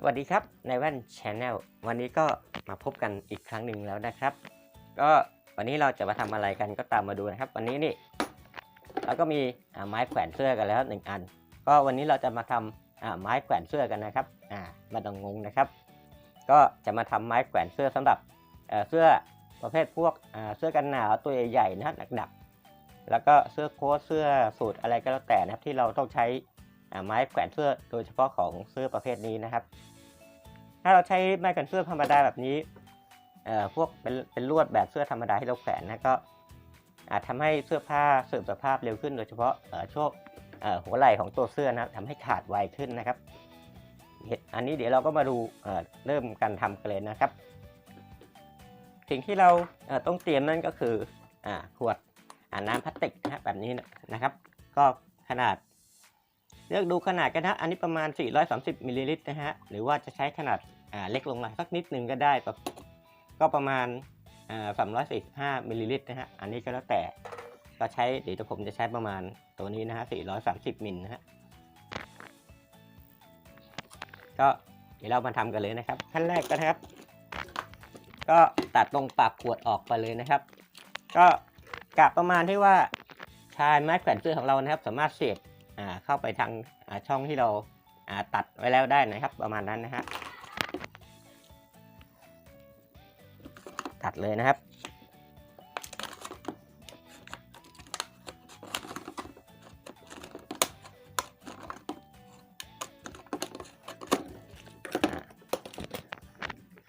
สวัสดีครับในแว่นชาแนลวันนี้ก็มาพบกันอีกครั้งหนึ่งแล้วนะครับ ก็วันนี้เราจะมาทำอะไรกันก็ตามมาดูนะครับ วันนี้นี่เราก็มีไม้แขวนเสื้อกันแล้วหนึ่งอัน ก็วันนี้เราจะมาทำอ่าไม้แขวนเสื้อกันนะครับอ่ามาต้องงงนะครับ ก็จะมาทำไม้แขวนเสื้อสำหรับเสื้อประเภทพวกเสื้อกันหนาวตัวใหญ่ๆนะหนักๆ แล้วก็เสื้อโค้ทเสื้อสูทอะไรก็แล้วแต่นะครับที่เราต้องใช้ไม้แขวนเสื้อโดยเฉพาะของเสื้อประเภทนี้นะครับ ถ้าเราใช้ไม้แขวนเสื้อธรรมดาแบบนี้เอ่อพวกเป็นเป็นลวดแบบเสื้อธรรมดาที่เราแขวนนะก็อาจทำให้เสื้อผ้าเสื่อมสภาพเร็วขึ้นโดยเฉพาะเอ่อช่วงเอ่อหัวไหล่ของตัวเสื้อนะครับทำให้ขาดไวขึ้นนะครับ อันนี้เดี๋ยวเราก็มาดูเอ่อเริ่มการทำกันเลยนะครับ สิ่งที่เราเอ่อต้องเตรียมนั่นก็คืออ่าขวดอ่าน้ำพลาสติกนะแบบนี้นะครับ ก็ขนาดเลือกดูขนาดกันนะ อันนี้ประมาณ 430มิลลิลิตรนะฮะ หรือว่าจะใช้ขนาด เล็กลงมาสักนิดนึงก็ได้แบบก็ประมาณอ่า345มิลลิลิตรนะฮะ อันนี้ก็แล้วแต่ก็ใช้เดี๋ยวผมจะใช้ประมาณตัวนี้นะฮะ430มิลนะฮะ ก็เดี๋ยวเรามาทำกันเลยนะครับ ขั้นแรกก็นะครับ ก็ตัดตรงปากขวดออกไปเลยนะครับ ก็กะประมาณที่ว่าชายไม้แขวนเสื้อของเรานะครับ สามารถเสียบอ่าเข้าไปทางอ่าช่องที่เราอ่าตัดไว้แล้วได้นะครับ ประมาณนั้นนะฮะ ตัดเลยนะครับ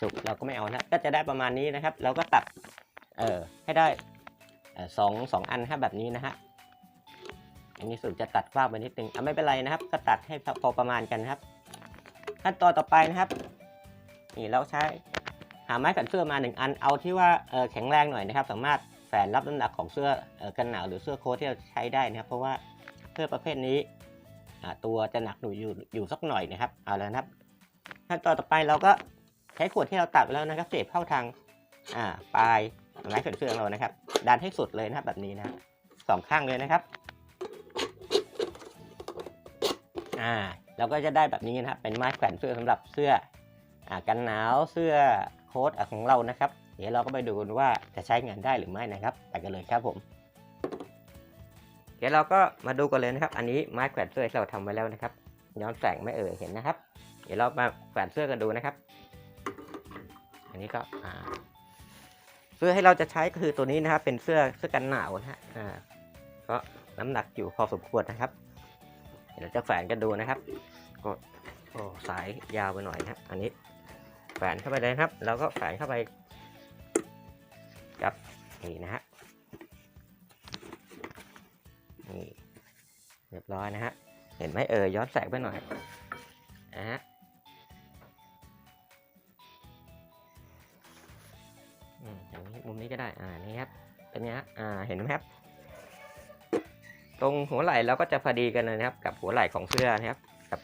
จุกเราก็ไม่เอานะ ก็จะได้ประมาณนี้นะครับ เราก็ตัด เออให้ได้สองสองอันครับแบบนี้นะฮะ อันนี้สุดจะตัดกว้างไปนิดนึงอะไม่เป็นไรนะครับ ก็ตัดให้พอประมาณกันครับ ขั้นตอนต่อไปนะครับ นี่เราใช้ หาไม้แขวนเสื้อมาหนึ่งอันเอาที่ว่าแข็งแรงหน่อยนะครับ สามารถแฝนรับน้ำหนักของเสื้ออกันหนาวหรือเสื้อโค้ทที่เราใช้ได้นะครับ เพราะว่าเสื้อประเภทนี้ตัวจะหนักหน่อยู่อยู่สักหน่อยนะครับเอาแล้วนะครับขั้นตอนต่อไปเราก็ใช้ขวดที่เราตัดแล้วนะครับเสียบเข้าทางาปลายไม้แขวนเสื้อของเรานะครับ ดันให้สุดเลยนะครับแบบนี้นะสองข้างเลยนะครับอ่าเราก็จะได้แบบนี้นะครับเป็นไม้แขวนเสื้อสำหรับเสื้ออ่ากันหนาวเสื้อ โค้ทอะของเรานะครับ เดี๋ยวเราก็ไปดูกันว่าจะใช้งานได้หรือไม่นะครับไปกันเลยครับผม เดี๋ยวเราก็มาดูกันเลยนะครับ อันนี้ไม้แขวนเสื้อที่เราทำไว้แล้วนะครับ ย้อนแสงไม่เอ่ยเห็นนะครับ เดี๋ยวเรามาแขวนเสื้อกันดูนะครับ อันนี้ก็อ่าเสื้อให้เราจะใช้ก็คือตัวนี้นะครับ เป็นเสื้อเสื้อกันหนาวนะฮะอ่าก็น้ำหนักอยู่พอสมควรนะครับเดี๋ยวจะแฝนกันดูนะครับก็โอ้สายยาวไปหน่อยนะอันนี้ แฝนเข้าไปเลยครับแล้วก็แฝนเข้าไปกับนี่นะฮะนี่เรียบร้อยนะฮะเห็นไหมเออย้อนแสงไปหน่อยนะฮะอืมอย่างนี้มุมนี้ก็ได้อ่านี่ครับเป็นไงฮะอ่าเห็นไหมครับ ตรงหัวไหล่เราก็จะพอดีกันเลยนะครับ กับหัวไหล่ของเสื้อนะครับกับ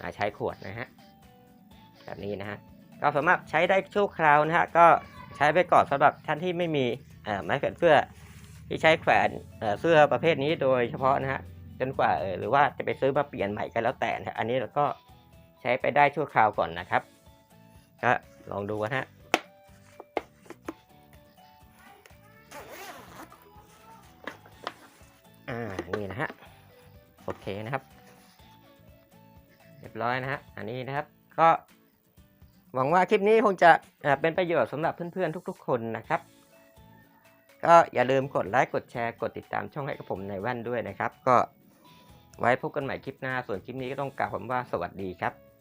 อ่าใช้ขวดนะฮะแบบนี้นะฮะ ก็สามารถใช้ได้ชั่วคราวนะฮะก็ใช้ไปก่อนสำหรับท่านที่ไม่มีไม้แขวนเสื้อที่ใช้แขวนเสื้อประเภทนี้โดยเฉพาะนะฮะจนกว่าหรือว่าจะไปซื้อมาเปลี่ยนใหม่ก็แล้วแต่นะฮะอันนี้เราก็ใช้ไปได้ชั่วคราวก่อนนะครับก็ลองดูกันฮะอ่านี่นะฮะโอเคนะครับ เรียบร้อยนะฮะอันนี้นะครับก็ หวังว่าคลิปนี้คงจะเป็นประโยชน์สำหรับเพื่อนๆทุก ๆ คนนะครับ ก็อย่าลืมกดไลค์กดแชร์กดติดตามช่องให้กับผมในแว่นด้วยนะครับ ก็ไว้พบกันใหม่คลิปหน้าส่วนคลิปนี้ก็ต้องกล่าวผมว่าสวัสดีครับ